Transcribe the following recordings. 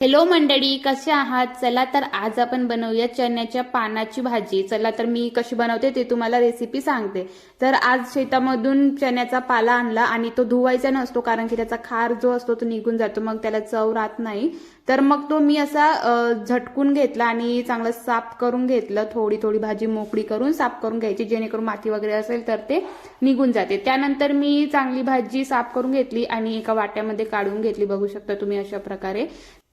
Hello मंडळी कसे आहात? चला तर आज आपण बनवूया चण्याच्या पानाची भाजी. चला तर मी कशी बनवते ते तुम्हाला रेसिपी सांगते. तर आज शेतामधून चण्याचा पाला आणला आणि तो धुवायचा नसतो कारण की त्याचा खार जो असतो तो निघून जातो मग त्याला चव राहत नाही. तर मग तो मी असा झटकून घेतला आणि चांगलं साफ करून घेतलं. थोडी थोडी भाजी मोकळी करून साफ करून घ्यायची जेणेकरून माती वगैरे असेल तर ते निघून जाते. त्यानंतर मी चांगली भाजी साफ करून घेतली आणि एका वाट्यामध्ये काढून घेतली. बघू शकता तुम्ही अशा प्रकारे.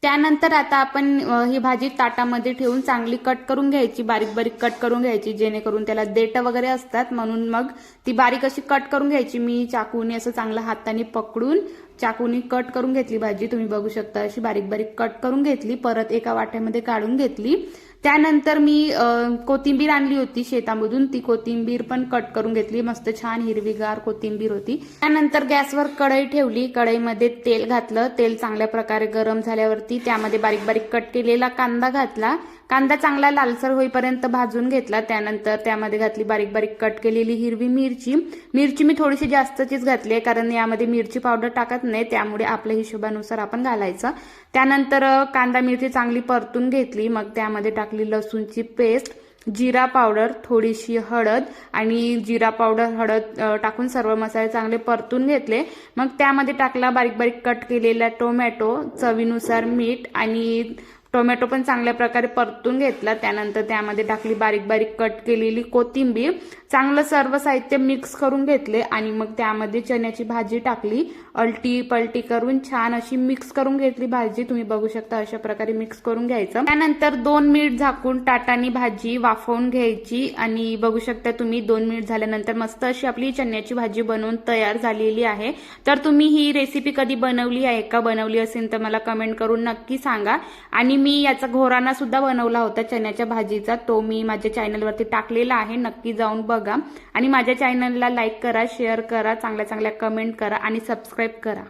त्यानंतर आता आपण ही भाजी ताटामध्ये ठेवून चांगली कट करून घ्यायची बारीक बारीक कट करून घ्यायची जेणेकरून त्याला देठ वगैरे असतात. म्हणून मग ती बारीक अशी कट करून घ्यायची. मी चाकूने असं चांगलं हाताने पकडून चाकूने कट करून घेतली भाजी. तुम्ही बघू शकता अशी बारीक बारीक कट करून घेतली. परत एका वाट्यामध्ये काढून घेतली. त्यानंतर मी कोथिंबीर आणली होती शेतामधून. ती कोथिंबीर पण कट करून घेतली. मस्त छान हिरवीगार कोथिंबीर होती. त्यानंतर गॅसवर कढई ठेवली. कढईमध्ये तेल घातलं. तेल चांगल्या प्रकारे गरम झाल्यावरती त्यामध्ये बारीक बारीक कट केलेला कांदा घातला. कांदा चांगला लालसर होईपर्यंत भाजून घेतला. त्यानंतर त्यामध्ये घातली बारीक बारीक कट केलेली हिरवी मिरची. मिरची मी थोडीशी जास्तचीच घातली आहे कारण यामध्ये मिरची पावडर टाकत नाही त्यामुळे आपल्या हिशोबानुसार आपण घालायचं. त्यानंतर कांदा मिरची चांगली परतून घेतली. मग त्यामध्ये टाकली लसूणची पेस्ट जिरा पावडर थोडीशी हळद आणि जिरा पावडर हळद टाकून सर्व मसाले चांगले परतून घेतले. मग त्यामध्ये टाकला बारीक बारीक कट केलेला टोमॅटो चवीनुसार मीठ आणि टोमॅटो पण चांगल्या प्रकारे परतून घेतला. त्यानंतर त्यामध्ये टाकली बारीक बारीक कट केलेली कोथिंबीर. चांगलं सर्व साहित्य मिक्स करून घेतले आणि मग त्यामध्ये चण्याची भाजी टाकली. अलटी पलटी करून छान अशी मिक्स करून घेतली भाजी. तुम्ही बघू शकता अशा प्रकारे मिक्स करून घ्यायचं. त्यानंतर दोन मिनिट झाकून टाटानी भाजी वाफवून घ्यायची. आणि बघू शकता तुम्ही दोन मिनिट झाल्यानंतर मस्त अशी आपली चण्याची भाजी बनवून तयार झालेली आहे. तर तुम्ही ही रेसिपी कधी बनवली आहे? का बनवली असेल तर मला कमेंट करून नक्की सांगा. आणि मी याचा घोराना सुद्धा बनवला होता चण्याच्या भाजीचा. तो मी माझ्या चॅनलवरती टाकलेला आहे. नक्की जाऊन बघा. आणि माझ्या चॅनलला लाईक करा शेअर करा चांगल्या चांगल्या कमेंट करा आणि सबस्क्राईब करा.